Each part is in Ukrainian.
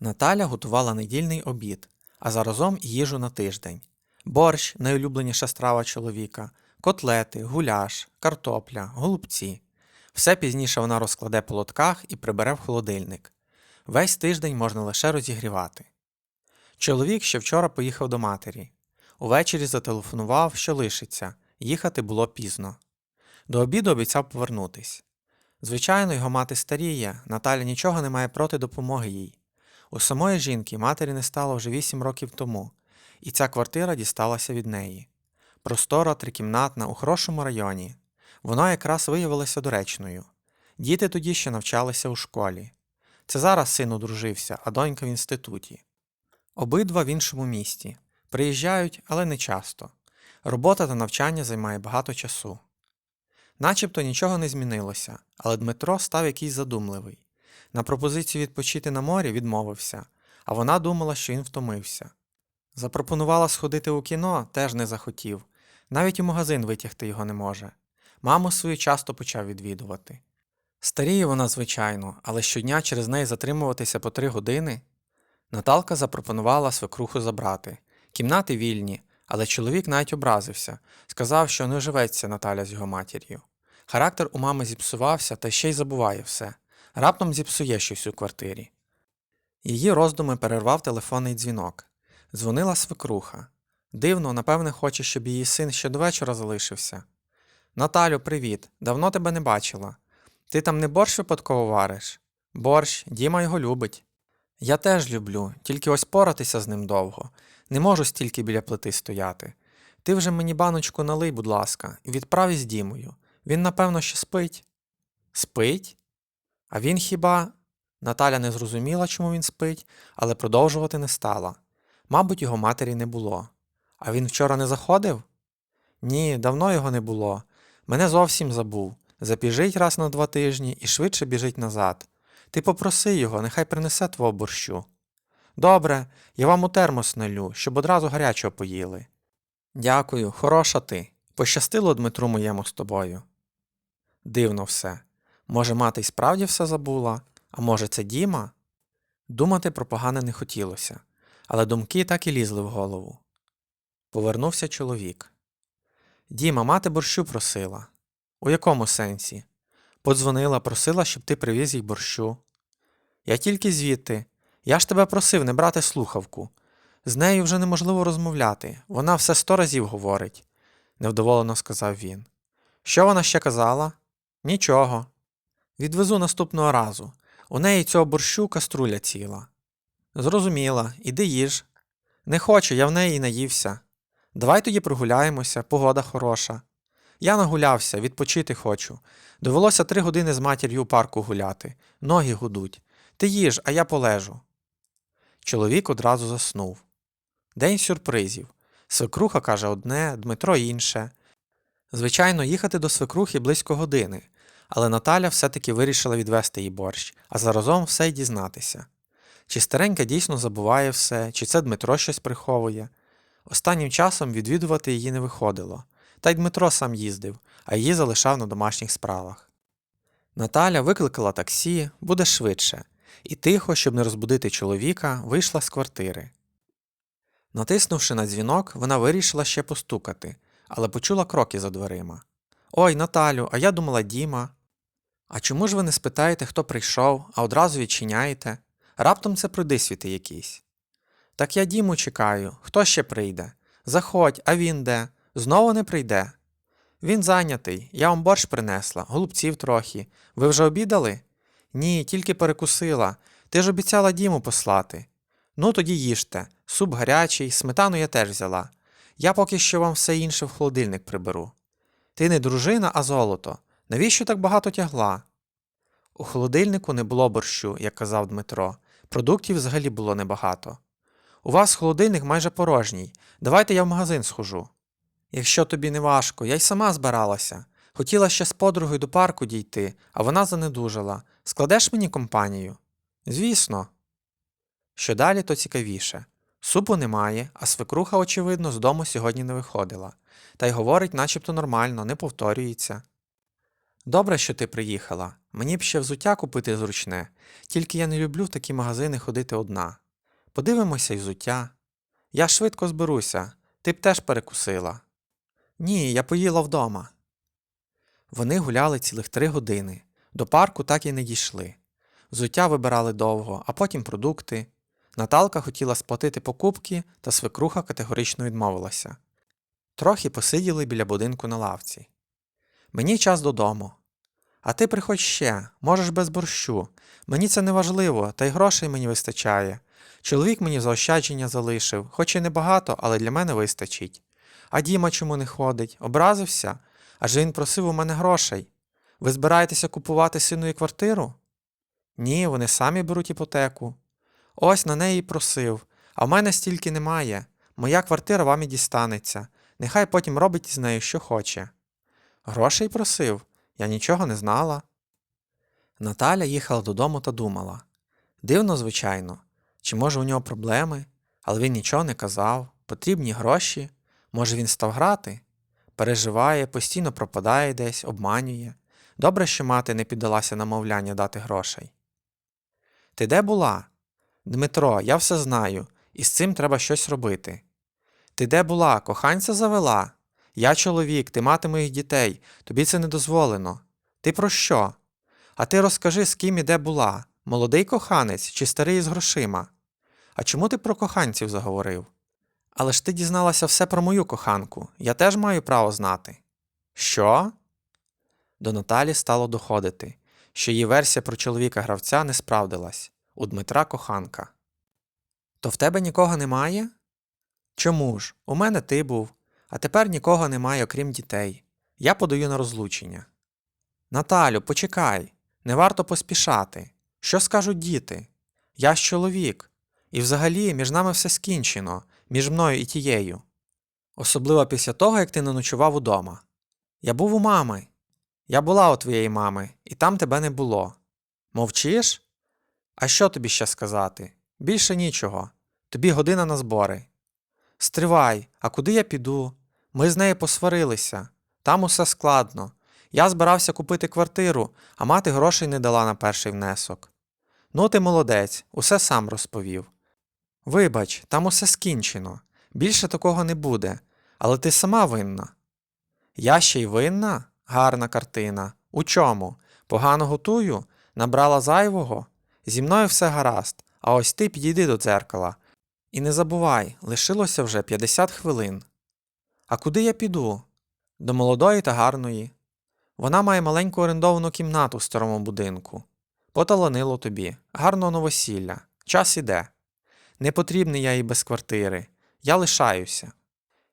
Наталя готувала недільний обід, а заразом їжу на тиждень. Борщ найулюбленіша страва чоловіка, котлети, гуляш, картопля, голубці. Все пізніше вона розкладе по лотках і прибере в холодильник. Весь тиждень можна лише розігрівати. Чоловік ще вчора поїхав до матері. Увечері зателефонував, що лишиться, їхати було пізно. До обіду обіцяв повернутись. Звичайно, його мати старіє, Наталя нічого не має проти допомоги їй. У самої жінки матері не стало вже вісім років тому, і ця квартира дісталася від неї. Простора, трикімнатна, у хорошому районі. Вона якраз виявилася доречною. Діти тоді ще навчалися у школі. Це зараз син одружився, а донька в інституті. Обидва в іншому місті. Приїжджають, але не часто. Робота та навчання займає багато часу. Начебто нічого не змінилося, але Дмитро став якийсь задумливий. На пропозицію відпочити на морі відмовився, а вона думала, що він втомився. Запропонувала сходити у кіно, теж не захотів, навіть у магазин витягти його не може. Маму свою часто почав відвідувати. Старіє вона, звичайно, але щодня через неї затримуватися по три години. Наталка запропонувала свекруху забрати. Кімнати вільні, але чоловік навіть образився, сказав, що не живеться Наталя з його матір'ю. Характер у мами зіпсувався та ще й забуває все. Раптом зіпсує щось у квартирі. Її роздуми перервав телефонний дзвінок. Дзвонила свекруха. Дивно, напевне, хоче, щоб її син ще до вечора залишився. Наталю, привіт. Давно тебе не бачила. Ти там не борщ випадково вариш? Борщ, Діма його любить. Я теж люблю, тільки ось поратися з ним довго. Не можу стільки біля плити стояти. Ти вже мені баночку налий, будь ласка, і відправ із Дімою. Він, напевно, ще спить. Спить? А він хіба. Наталя не зрозуміла, чому він спить, але продовжувати не стала. Мабуть, його матері не було. А він вчора не заходив? Ні, давно його не було. Мене зовсім забув. Запіжить раз на два тижні і швидше біжить назад. Ти попроси його, нехай принесе твого борщу. Добре, я вам у термос налю, щоб одразу гарячого поїли. Дякую, хороша ти. Пощастило Дмитру моєму з тобою. Дивно все. Може, мати й справді все забула, а може, це Діма? Думати про погане не хотілося, але думки так і лізли в голову. Повернувся чоловік. Діма, мати борщу просила. У якому сенсі? Подзвонила, просила, щоб ти привіз їй борщу. Я тільки звідти. Я ж тебе просив не брати слухавку. З нею вже неможливо розмовляти, вона все сто разів говорить, невдоволено сказав він. Що вона ще казала? Нічого. Відвезу наступного разу. У неї цього борщу каструля ціла. Зрозуміла, іди їж. Не хочу, я в неї наївся. Давай тоді прогуляємося, погода хороша. Я нагулявся, відпочити хочу. Довелося три години з матір'ю у парку гуляти, ноги гудуть. Ти їж, а я полежу. Чоловік одразу заснув. День сюрпризів. Свекруха каже одне, Дмитро інше. Звичайно, їхати до свекрухи близько години, але Наталя все-таки вирішила відвести їй борщ, а заразом все й дізнатися. Чи старенька дійсно забуває все, чи це Дмитро щось приховує. Останнім часом відвідувати її не виходило, та й Дмитро сам їздив, а її залишав на домашніх справах. Наталя викликала таксі, буде швидше, і тихо, щоб не розбудити чоловіка, вийшла з квартири. Натиснувши на дзвінок, вона вирішила ще постукати, але почула кроки за дверима. Ой, Наталю, а я думала Діма. А чому ж ви не спитаєте, хто прийшов, а одразу відчиняєте? Раптом це пройдисвіти якісь. Так я Діму чекаю, хто ще прийде? Заходь, а він де? Знову не прийде. Він зайнятий, я вам борщ принесла, голубців трохи. Ви вже обідали? Ні, тільки перекусила. Ти ж обіцяла Діму послати. Ну, тоді їжте. Суп гарячий, сметану я теж взяла. Я поки що вам все інше в холодильник приберу. Ти не дружина, а золото. Навіщо так багато тягла? У холодильнику не було борщу, як казав Дмитро. Продуктів взагалі було небагато. У вас холодильник майже порожній. Давайте я в магазин схожу. Якщо тобі не важко, я й сама збиралася. Хотіла ще з подругою до парку дійти, а вона занедужала. Складеш мені компанію? Звісно. Що далі, то цікавіше. Супу немає, а свекруха, очевидно, з дому сьогодні не виходила. Та й говорить начебто нормально, не повторюється. Добре, що ти приїхала. Мені б ще взуття купити зручне, тільки я не люблю в такі магазини ходити одна. Подивимося й взуття. Я швидко зберуся, ти б теж перекусила. Ні, я поїла вдома. Вони гуляли цілих три години. До парку так і не дійшли. Взуття вибирали довго, а потім продукти. Наталка хотіла сплатити покупки, та свекруха категорично відмовилася. Трохи посиділи біля будинку на лавці. Мені час додому. А ти приходь ще, можеш без борщу. Мені це не важливо, та й грошей мені вистачає. Чоловік мені заощадження залишив, хоч і небагато, але для мене вистачить. А Діма чому не ходить? Образився? Адже він просив у мене грошей. Ви збираєтеся купувати синові квартиру? Ні, вони самі беруть іпотеку. Ось на неї просив, а в мене стільки немає. Моя квартира вам і дістанеться. Нехай потім робить з нею, що хоче. Грошей просив, я нічого не знала. Наталя їхала додому та думала. Дивно, звичайно, чи може у нього проблеми, але він нічого не казав, потрібні гроші. Може він став грати? Переживає, постійно пропадає десь, обманює. Добре, що мати не піддалася намовляння дати грошей. Ти де була? Дмитро, я все знаю, і з цим треба щось робити. Ти де була? Коханця завела? Я чоловік, ти мати моїх дітей, тобі це не дозволено. Ти про що? А ти розкажи, з ким і де була, молодий коханець чи старий із грошима? А чому ти про коханців заговорив? Але ж ти дізналася все про мою коханку, я теж маю право знати. Що? До Наталі стало доходити, що її версія про чоловіка гравця не справдилась у Дмитра коханка. То в тебе нікого немає? Чому ж? У мене ти був, а тепер нікого немає, окрім дітей. Я подаю на розлучення. Наталю, почекай, не варто поспішати. Що скажуть діти? Я ж чоловік. І взагалі між нами все скінчено, між мною і тією. Особливо після того, як ти не ночував удома. Я був у мами. Я була у твоєї мами, і там тебе не було. Мовчиш? А що тобі ще сказати? Більше нічого. Тобі година на збори. Стривай, а куди я піду? Ми з нею посварилися. Там усе складно. Я збирався купити квартиру, а мати грошей не дала на перший внесок. Ну, ти молодець, усе сам розповів. Вибач, там усе скінчено. Більше такого не буде, але ти сама винна. Я ще й винна? Гарна картина. У чому? Погано готую? Набрала зайвого? Зі мною все гаразд, а ось ти підійди до дзеркала. І не забувай, лишилося вже 50 хвилин. А куди я піду? До молодої та гарної. Вона має маленьку орендовану кімнату в старому будинку. Поталанило тобі, гарного новосілля, час іде. Не потрібний я їй без квартири. Я лишаюся.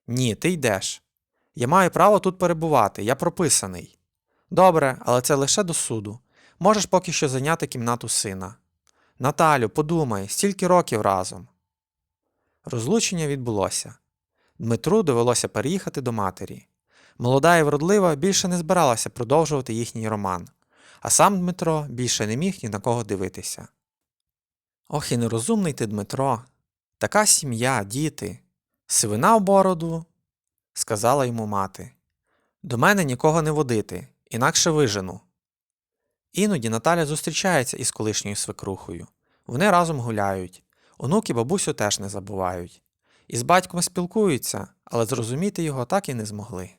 Ні, ти йдеш. Я маю право тут перебувати, я прописаний. Добре, але це лише до суду. Можеш поки що зайняти кімнату сина. Наталю, подумай, стільки років разом. Розлучення відбулося. Дмитру довелося переїхати до матері. Молода і вродлива більше не збиралася продовжувати їхній роман, а сам Дмитро більше не міг ні на кого дивитися. Ох і нерозумний ти, Дмитро. Така сім'я, діти. Сивина в бороду, сказала йому мати. До мене нікого не водити, інакше вижену. Іноді Наталя зустрічається із колишньою свекрухою. Вони разом гуляють. Онуки бабусю теж не забувають. Із батьком спілкуються, але зрозуміти його так і не змогли.